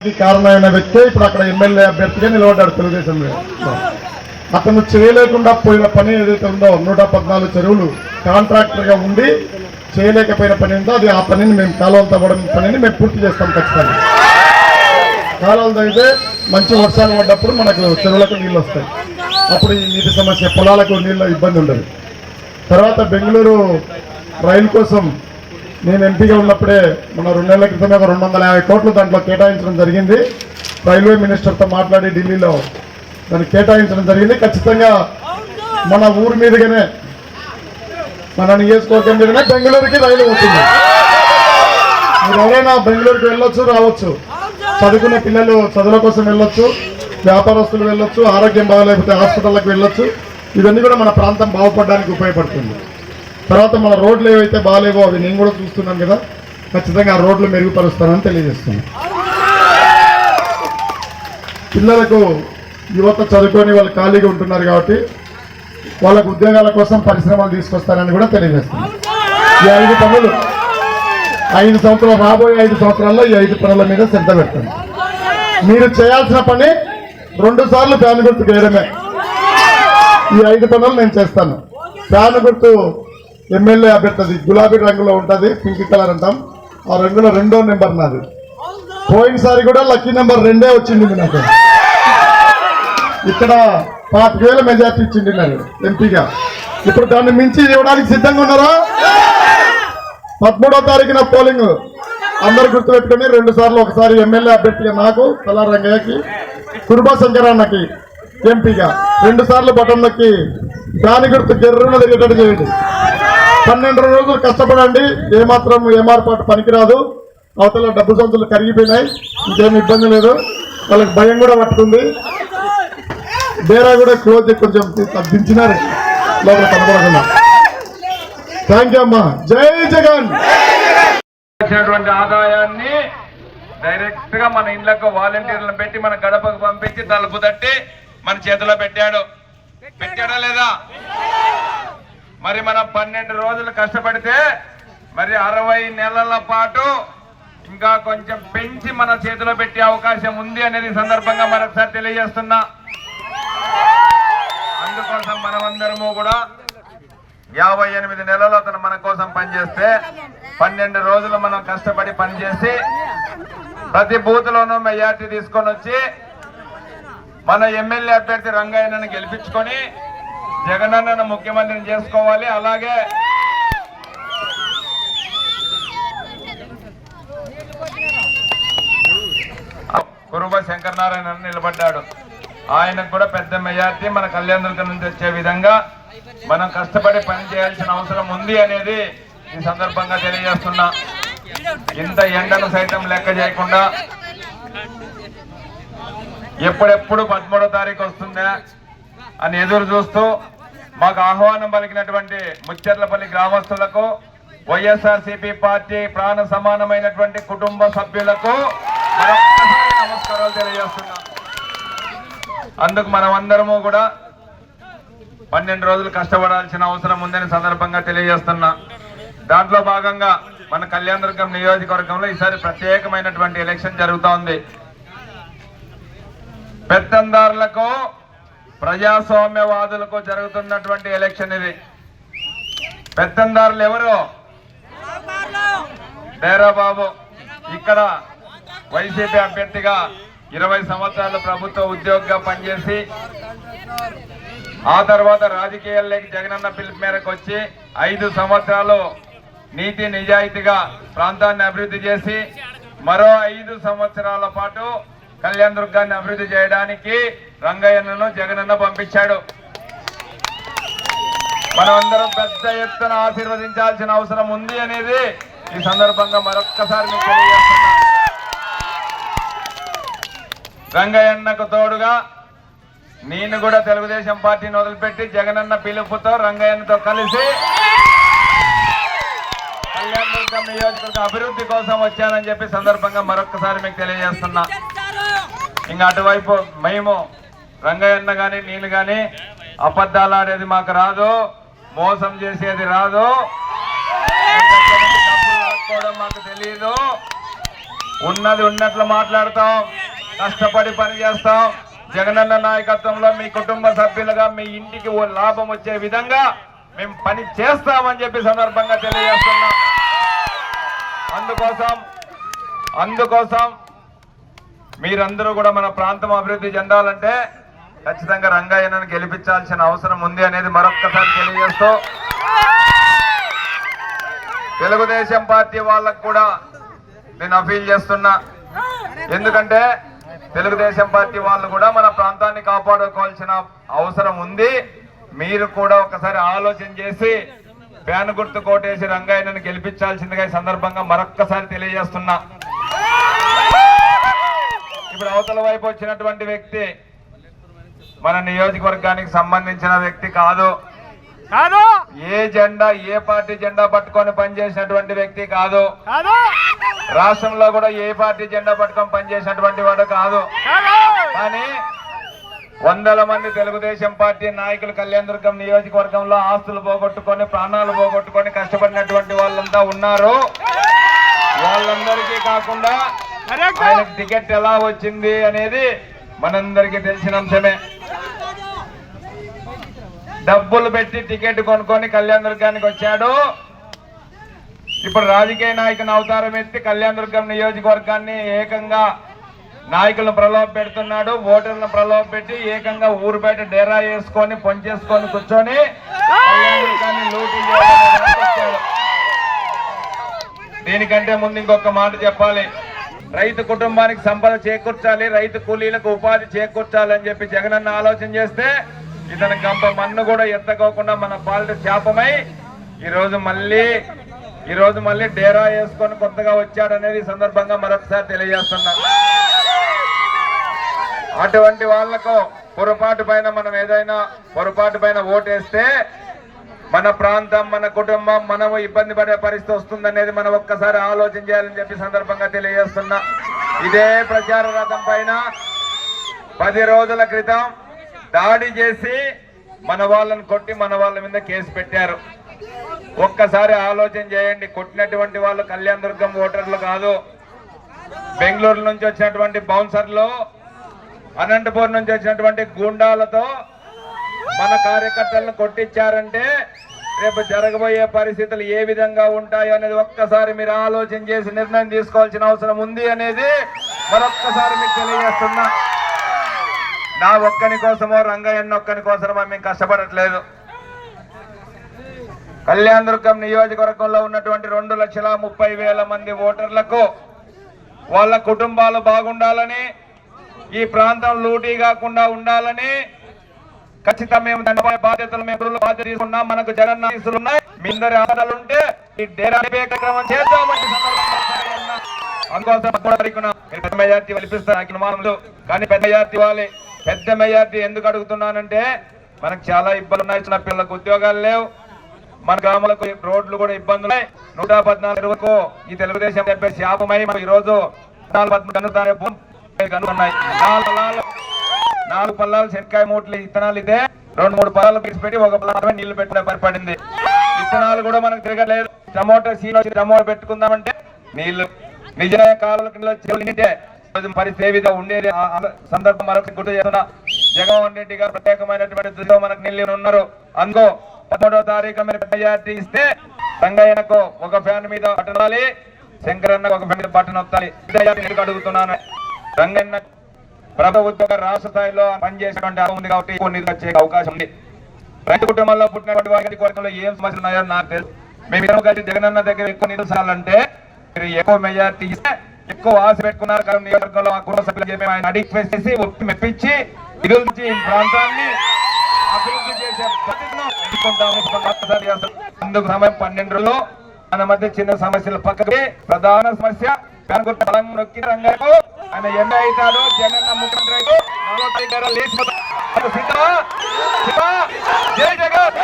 కారణమైన వ్యక్తి ఇప్పుడు అక్కడ ఎమ్మెల్యే అభ్యర్థిగా నిలబడ్డాడు తెలుగుదేశం అతను చేయలేకుండా పోయిన పని ఏదైతే ఉందో నూట పద్నాలుగు చెరువులు కాంట్రాక్టర్గా ఉండి చేయలేకపోయిన పని ఉందో అది ఆ పనిని మేము కాలువలు తవ్వడం పనిని మేము పూర్తి చేస్తాం ఖచ్చితంగా. కాలువలు తగ్గితే మంచి వర్షాలు పడ్డప్పుడు మనకు చెరువులకు నీళ్ళు వస్తాయి. అప్పుడు ఈ నీటి సమస్య పొలాలకు నీళ్ళ ఇబ్బంది ఉండదు. తర్వాత బెంగళూరు రైలు కోసం నేను ఎంపీగా ఉన్నప్పుడే మన రెండు నెలల క్రితమే ఒక రెండు వందల యాభై కోట్లు దాంట్లో కేటాయించడం జరిగింది. రైల్వే మినిస్టర్తో మాట్లాడి ఢిల్లీలో దాన్ని కేటాయించడం జరిగింది. ఖచ్చితంగా మన ఊరి మీదుగానే మన నియోజకవర్గం మీదనే బెంగళూరుకి రైలు పోతుంది. మీరు ఎవరైనా బెంగళూరుకి వెళ్ళొచ్చు రావచ్చు. చదువుకున్న పిల్లలు చదువుల కోసం వెళ్ళొచ్చు వ్యాపారస్తులు వెళ్ళొచ్చు ఆరోగ్యం బాగాలేకపోతే హాస్పిటల్కి వెళ్ళొచ్చు. ఇవన్నీ కూడా మన ప్రాంతం బాగుపడడానికి ఉపయోగపడుతుంది. తర్వాత మన రోడ్లు ఏవైతే బాగాలేవో అవి నేను కూడా చూస్తున్నాను కదా ఖచ్చితంగా ఆ రోడ్లు మెరుగుపరుస్తానని తెలియజేస్తున్నాను. పిల్లలకు యువత చదువుకొని వాళ్ళు ఖాళీగా ఉంటున్నారు కాబట్టి వాళ్ళకు ఉద్యోగాల కోసం పరిశ్రమలు తీసుకొస్తారని కూడా తెలియజేస్తున్నాను. ఈ ఐదు పనులు ఐదు సంవత్సరాలు రాబోయే ఐదు సంవత్సరాల్లో ఈ ఐదు పనుల మీద శ్రద్ధ పెట్టండి మీరు చేయాల్సిన పని రెండు సార్లు ఫ్యాన్ గుర్తు వేయడమే ఈ ఐదు పనులు నేను చేస్తాను. ఫ్యాన్ గుర్తు ఎమ్మెల్యే అభ్యర్థి గులాబీ రంగులో ఉంటుంది పింక్ కలర్ అంటాం. ఆ రంగులో రెండో నెంబర్ నాది. పోయినసారి కూడా లక్కీ నెంబర్ రెండే వచ్చింది నాకు. ఇక్కడ పాతిక వేల మెజార్టీ ఇచ్చింది నాకు ఎంపీగా. ఇప్పుడు దాన్ని మించి ఇవ్వడానికి సిద్ధంగా ఉన్నారా? పదమూడో తారీఖున పోలింగ్. అందరు గుర్తుపెట్టుకుని రెండు సార్లు ఒకసారి ఎమ్మెల్యే అభ్యర్థిగా నాకు కళా రంగయ్యకి కురుబా శంకరాన్నకి ఎంపీగా. రెండు సార్లు బటన్ నొక్కి దాని గుర్తు గెర్రున తిరిగేటట్టు చేయండి. పన్నెండు రోజులు కష్టపడండి. ఏమాత్రం ఏమార్పాటు పనికిరాదు. అవతల డబ్బు సంచులు కరిగిపోయినాయి. ఇంకేం ఇబ్బంది లేదు. వాళ్ళకి భయం కూడా పట్టుకుంది. డేరా కూడా క్లోజ్ కొంచెం తగ్గించినారు. లోపల కనపడకుండా. థ్యాంక్ యూ అమ్మా. జై జగన్. వచ్చినటువంటి ఆదాయాన్ని డైరెక్ట్గా మన ఇళ్ళకు వాలంటీర్లను పెట్టి మన గడపకు పంపించి తలుపు తట్టి మన చేతిలో పెట్టాడు. పెట్టాడా లేదా? మరి మనం పన్నెండు రోజులు కష్టపడితే మరి అరవై నెలల పాటు ఇంకా కొంచెం పెంచి మన చేతిలో పెట్టే అవకాశం ఉంది అనేది సందర్భంగా మరొకసారి తెలియజేస్తున్నా. అందుకోసం మనమందరము కూడా యాభై ఎనిమిది నెలలు అతను మన కోసం పనిచేస్తే పన్నెండు రోజులు మనం కష్టపడి పనిచేసి ప్రతి బూత్ లోనూ మెజార్టీ తీసుకొని వచ్చి మన ఎమ్మెల్యే అభ్యర్థి రంగయ్యను గెలిపించుకొని జగనన్నను ముఖ్యమంత్రిని చేసుకోవాలి అలాగే కురుబ శంకరనారాయణ నిలబడ్డాడు. ఆయనకు కూడా పెద్ద మెజార్టీ మన కళ్యాణదుర్గం నుంచి వచ్చే విధంగా మనం కష్టపడి పని చేయాల్సిన అవసరం ఉంది అనేది ఈ సందర్భంగా తెలియజేస్తున్నా. ఇంత ఎండను సైతం లెక్క చేయకుండా ఎప్పుడెప్పుడు పదమూడో తారీఖు వస్తుందా? అని ఎదురు చూస్తూ మాకు ఆహ్వానం పలికినటువంటి ముచ్చర్లపల్లి గ్రామస్తులకు వైఎస్ఆర్ పార్టీ ప్రాణ సమానమైనటువంటి కుటుంబ సభ్యులకు నమస్కారాలు తెలియజేస్తున్నాం. అందుకు మనం అందరము కూడా పన్నెండు రోజులు కష్టపడాల్సిన అవసరం ఉందని సందర్భంగా తెలియజేస్తున్నా. దాంట్లో భాగంగా మన కళ్యాణదుర్గం నియోజకవర్గంలో ఈసారి ప్రత్యేకమైనటువంటి ఎలక్షన్ జరుగుతూ ఉంది పెత్తందారులకు ప్రజాస్వామ్యవాదులకు జరుగుతున్నటువంటి ఎలక్షన్ ఇది. పెత్తందారులు ఎవరు? డేరాబాబు. ఇక్కడ వైసీపీ అభ్యర్థిగా ఇరవై సంవత్సరాలు ప్రభుత్వ ఉద్యోగిగా పనిచేసి ఆ తర్వాత రాజకీయాల్లోకి జగనన్న పిలుపు మేరకు వచ్చి ఐదు సంవత్సరాలు నీతి నిజాయితీగా ప్రాంతాన్ని అభివృద్ధి చేసి మరో ఐదు సంవత్సరాల పాటు కళ్యాణ దుర్గాన్ని అభివృద్ధి చేయడానికి రంగయ్యను జగనన్న పంపించాడు. మనమందరం పెద్ద ఎత్తున ఆశీర్వదించాల్సిన అవసరం ఉంది అనేది ఈ సందర్భంగా మరొక్కసారి మీకు తెలియజేస్తున్నా. రంగయ్యన్నకు తోడుగా నేను కూడా తెలుగుదేశం పార్టీని వదిలిపెట్టి జగనన్న పిలుపుతో రంగయ్యన్నతో కలిసి కళ్యాణదుర్గం నియోజకవర్గ అభివృద్ధి కోసం వచ్చానని చెప్పి సందర్భంగా మరొక్కసారి మీకు తెలియజేస్తున్నా. ఇంకా అటువైపు మేము రంగయ్యన్న కానీ నేను కానీ అబద్ధాలు ఆడేది మాకు రాదు. మోసం చేసేది రాదు. డబ్బులు మాకు తెలియదు ఉన్నది ఉన్నట్లు మాట్లాడతాం. కష్టపడి పని చేస్తాం. జగనన్న నాయకత్వంలో మీ కుటుంబ సభ్యులుగా మీ ఇంటికి ఓ లాభం వచ్చే విధంగా మేము పని చేస్తామని చెప్పి సందర్భంగా తెలియజేస్తున్నాం. అందుకోసం అందుకోసం మీరందరూ కూడా మన ప్రాంతం అభివృద్ధి చెందాలంటే ఖచ్చితంగా రంగయ్యను గెలిపించాల్సిన అవసరం ఉంది అనేది మరొక్కసారి తెలియజేస్తూ తెలుగుదేశం పార్టీ వాళ్ళకు కూడా నేను అపీల్ చేస్తున్నా. ఎందుకంటే తెలుగుదేశం పార్టీ వాళ్ళు కూడా మన ప్రాంతాన్ని కాపాడుకోవాల్సిన అవసరం ఉంది. మీరు కూడా ఒకసారి ఆలోచన చేసి ఫ్యాన్ గుర్తు కోటేసి రంగయ్యను గెలిపించాల్సిందిగా ఈ సందర్భంగా మరొక్కసారి తెలియజేస్తున్నా. ఇప్పుడు అవతల వైపు వచ్చినటువంటి వ్యక్తి మన నియోజకవర్గానికి సంబంధించిన వ్యక్తి కాదు. కాదు. ఏ జెండా ఏ పార్టీ జెండా పట్టుకొని పనిచేసినటువంటి వ్యక్తి కాదు. రాష్ట్రంలో కూడా ఏ పార్టీ జెండా పట్టుకొని పనిచేసినటువంటి వాడు కాదు. కానీ వందల మంది తెలుగుదేశం పార్టీ నాయకులు కళ్యాణదుర్గం నియోజకవర్గంలో ఆస్తులు పోగొట్టుకొని ప్రాణాలు పోగొట్టుకొని కష్టపడినటువంటి వాళ్ళంతా ఉన్నారు. వాళ్ళందరికీ కాకుండా ఆయనకు టికెట్ ఎలా వచ్చింది అనేది మనందరికీ తెలిసిన అంశమే డబ్బులు పెట్టి టికెట్ కొనుక్కొని కళ్యాణ దుర్గానికి వచ్చాడు. ఇప్పుడు రాజకీయ నాయకుని అవతారం ఎత్తి కళ్యాణ దుర్గం నియోజకవర్గాన్ని ఏకంగా నాయకులను ప్రలోభ పెడుతున్నాడు. ఓటర్లను ప్రలోభ పెట్టి ఏకంగా ఊరు బయట డేరా వేసుకొని పొంచేసుకొని కూర్చొని దీనికంటే ముందు ఇంకొక మాట చెప్పాలి. రైతు కుటుంబానికి సంపద చేకూర్చాలి రైతు కూలీలకు ఉపాధి చేకూర్చాలి అని చెప్పి జగనన్న ఆలోచన చేస్తే ఇతని గంప మన్ను కూడా ఎత్తకోకుండా మన పాలిట శాపమై ఈరోజు మళ్ళీ ఈరోజు మళ్ళీ డేరా వేసుకొని కొత్తగా వచ్చాడనేది అనేది సందర్భంగా మరొకసారి తెలియజేస్తున్నా. అటువంటి వాళ్ళకు పొరపాటు పైన మనం ఏదైనా పొరపాటు పైన ఓటేస్తే మన ప్రాంతం మన కుటుంబం మనము ఇబ్బంది పడే పరిస్థితి వస్తుందనేది మనం ఒక్కసారి ఆలోచన చేయాలని చెప్పి సందర్భంగా తెలియజేస్తున్నా. ఇదే ప్రచార రథం పైన పది రోజుల క్రితం దాడి చేసి మన వాళ్ళని కొట్టి మన వాళ్ళ మీద కేసు పెట్టారు. ఒక్కసారి ఆలోచన చేయండి కొట్టినటువంటి వాళ్ళు కళ్యాణ్ దుర్గం ఓటర్లు కాదు. బెంగళూరు నుంచి వచ్చినటువంటి బౌన్సర్లు అనంతపూర్ నుంచి వచ్చినటువంటి గూండాలతో మన కార్యకర్తలను కొట్టించారంటే రేపు జరగబోయే పరిస్థితులు ఏ విధంగా ఉంటాయో అనేది ఒక్కసారి మీరు ఆలోచన చేసి నిర్ణయం తీసుకోవాల్సిన అవసరం ఉంది అనేది మరొక్కసారి మీకు తెలియజేస్తున్నా. నా ఒక్కని కోసమో రంగయ్యన్న ఒక్కని కోసమో మేము కష్టపడట్లేదు. కళ్యాణ దుర్గం నియోజకవర్గంలో ఉన్నటువంటి రెండు లక్షల ముప్పై వేల మంది ఓటర్లకు వాళ్ళ కుటుంబాలు బాగుండాలని ఈ ప్రాంతం లూటీ కాకుండా ఉండాలని ఖచ్చితంగా మేము దానిపై బాధ్యతలు మేము బాధ్యత తీసుకున్నాం మనకు జగన్ ఆశీస్సులు ఉన్నాయి మీ అందరి ఆధారాలు ఉంటే ఈ డేరా కార్యక్రమం చేద్దామని అందుకోసం పెద్ద మెజార్టీ వెలిపిస్తారు నాకు కానీ పెద్ద మెజార్టీ ఇవ్వాలి. పెద్ద మెజార్టీ ఎందుకు అడుగుతున్నానంటే మనకు చాలా ఇబ్బందులు ఉన్నాయి చిన్న పిల్లలకు ఉద్యోగాలు లేవు. మన గ్రామాలకు రోడ్లు కూడా ఇబ్బందులు ఉన్నాయి నూట పద్నాలుగు ఇరవైకు ఈ తెలుగుదేశం చెప్పే శాపమై మనం ఈ రోజు నాలుగు పద్నాలుగు కనుగొన్నాయి నాలుగు పల్లాలు శనక్కాయ మూటలు ఇత్తనాలు ఇదే. రెండు మూడు పల్లాలు పిలిచి పెట్టి ఒక పొలం నీళ్ళు పెట్టిన పడిపడింది విత్తనాలు కూడా మనకు తిరగలేదు. టమోటా సీన్ వచ్చి టమోటా పెట్టుకుందామంటే నీళ్ళు నిజమైన కాలువల కింద చెరువులు పరిస్థితి ఏ విధంగా ఉండేది. సందర్భం మరొకటి గుర్తు చేస్తున్నా. జగన్మోహన్ రెడ్డి గారు ప్రత్యేకమైనటువంటి దృష్టిలో మనకు నిల్లి ఉన్నారు. అందుకో పదమూడవ తారీఖు మీరు మెజార్టీ ఇస్తే రంగయ్యనకు ఒక ఫ్యాన్ మీద బటన్ శంకరన్న శంకరన్నకు ఒక ఫ్యాన్ మీద బటన్ అడుగుతున్నాను. రంగయ్య ప్రభుత్వ ఉద్యోగ రాష్ట్ర స్థాయిలో పనిచేసేటువంటి ఉంది కాబట్టి కొన్ని వచ్చే అవకాశం ఉంది. రైతు కుటుంబంలో పుట్టినటువంటి వారికి కోరికలో ఏం సమస్యలు ఉన్నాయో నాకు తెలుసు. మేము ఇద్దరం కలిసి జగనన్న దగ్గర ఎక్కువ నిధులు సాలంటే మీరు ఎక్కువ మెజార్టీ ఇస్తే ఎక్కువ ఆశ పెట్టుకున్నారు. కానీ నియోజకవర్గంలో మా కుటుంబ సభ్యులు చెప్పి ఆయన అడిగి చేసి ఒప్పి మెప్పించి నిధులు ఈ ప్రాంతాన్ని అభివృద్ధి చేసే అందుకు సమయం పన్నెండులో మన మధ్య చిన్న సమస్యలు పక్కకి ప్రధాన సమస్య కనుగొట్ట బలం నొక్కి రంగారు ఆయన ఎండ అవుతాడు జగన్ ముఖ్యమంత్రి అయితే నాలుగో తారీఖు లేచిపోతాడు సిద్ధమా? జై జగన్